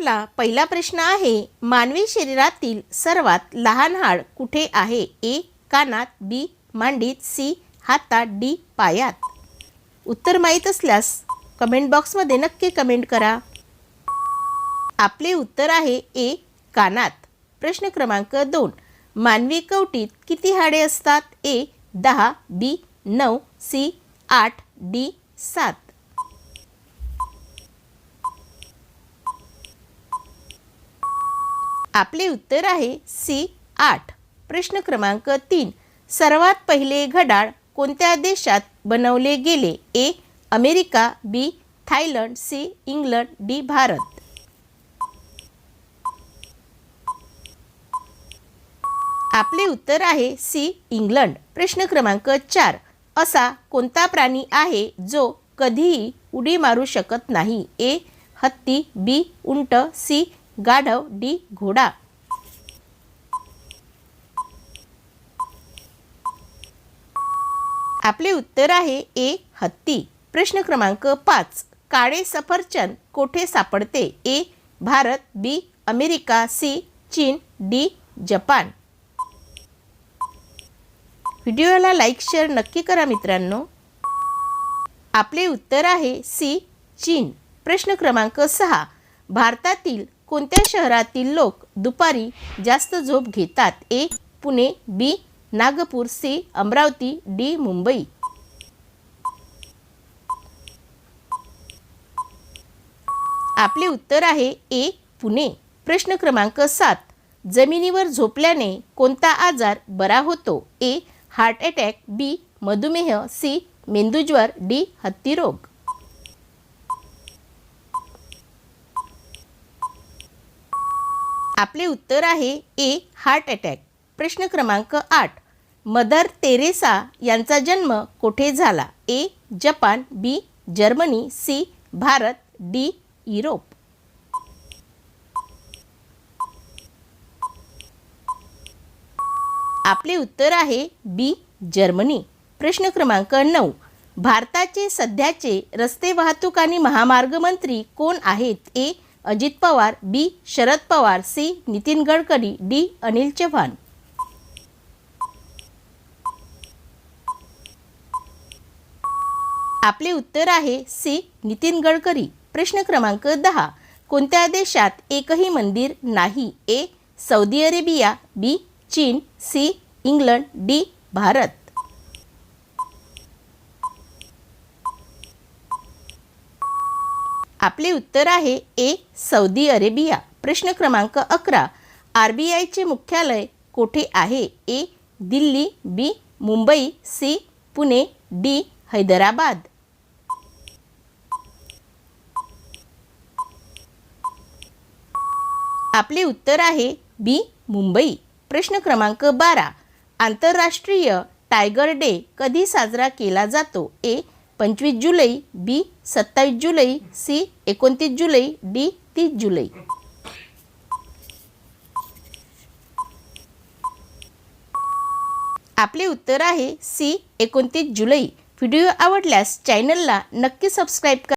आपला पहिला प्रश्न आहे मानवी शरीरातील सर्वात लहान हाड कुठे आहे? ए कानात बी मांडीत सी हातात डी पायात? उत्तर माहीत असल्यास कमेंट बॉक्समध्ये नक्की कमेंट करा. आपले उत्तर आहे ए कानात. प्रश्न क्रमांक दोन. मानवी कवटीत किती हाडे असतात? ए दहा बी नऊ सी आठ डी सात. आपले उत्तर आहे सी आठ. प्रश्न क्रमांक तीन. सर्वात पहिले घड्याळ कोणत्या देशात बनवले गेले? A America B Thailand C England D Bharat. आपले उत्तर आहे सी इंग्लंड. प्रश्न क्रमांक चार. असा कोणता प्राणी आहे जो कधीही उडी मारू शकत नाही? ए हत्ती बी उंट सी गाढव डी घोडा. आपले उत्तर आहे ए हत्ती. प्रश्न क्रमांक पाच. काळे सफरचंद कोठे सापडते? A Bharat B America C चीन डी जपान. व्हिडिओला लाईक शेअर नक्की करा मित्रांनो. आपले उत्तर आहे सी चीन. प्रश्न क्रमांक सहा. भारतातील कोणत्या शहरातील लोक दुपारी जास्त झोप घेतात? A Pune B Nagpur C Amravati D Mumbai. आपले उत्तर आहे ए पुणे. प्रश्न क्रमांक सात. जमिनीवर झोपल्याने कोणता आजार बरा होतो? ए हार्ट अटॅक बी मधुमेह सी मेंदूज्वर डी हत्तीरोग. आपले उत्तर आहे ए हार्ट अटॅक प्रश्न क्रमांक आठ. मदर तेरेसा यांचा जन्म कोठे झाला? A Japan B Germany C Bharat D Europe. आपले उत्तर आहे बी जर्मनी. प्रश्न क्रमांक नऊ. भारताचे सध्याचे रस्ते वाहतूक आणि महामार्ग मंत्री कोण आहेत? A Ajit Pawar B. Sharad Pawar C. Nitin Gadkari D. Anil Chavan. आपले उत्तर आहे सी. नितीन गडकरी. प्रश्न क्रमांक दहा. कोणत्या देशात एकही मंदिर नाही? ए. Saudi Arabia B. चीन सी. England D. भारत. आपले उत्तर आहे ए सौदी अरेबिया. प्रश्न क्रमांक अकरा. आर बी आयचे मुख्यालय कोठे आहे? A Delhi B Mumbai C Pune D Hyderabad. आपले उत्तर आहे बी मुंबई. प्रश्न क्रमांक बारा. आंतरराष्ट्रीय टायगर डे कधी साजरा केला जातो? ए पंचवीस जुलै बी सत्तावीस जुलै सी एकोणतीस जुलै डी तीस जुलै. आपले उत्तर आहे सी एकोणतीस जुलै. व्हिडिओ आवडल्यास चॅनलला नक्की सबस्क्राईब करा.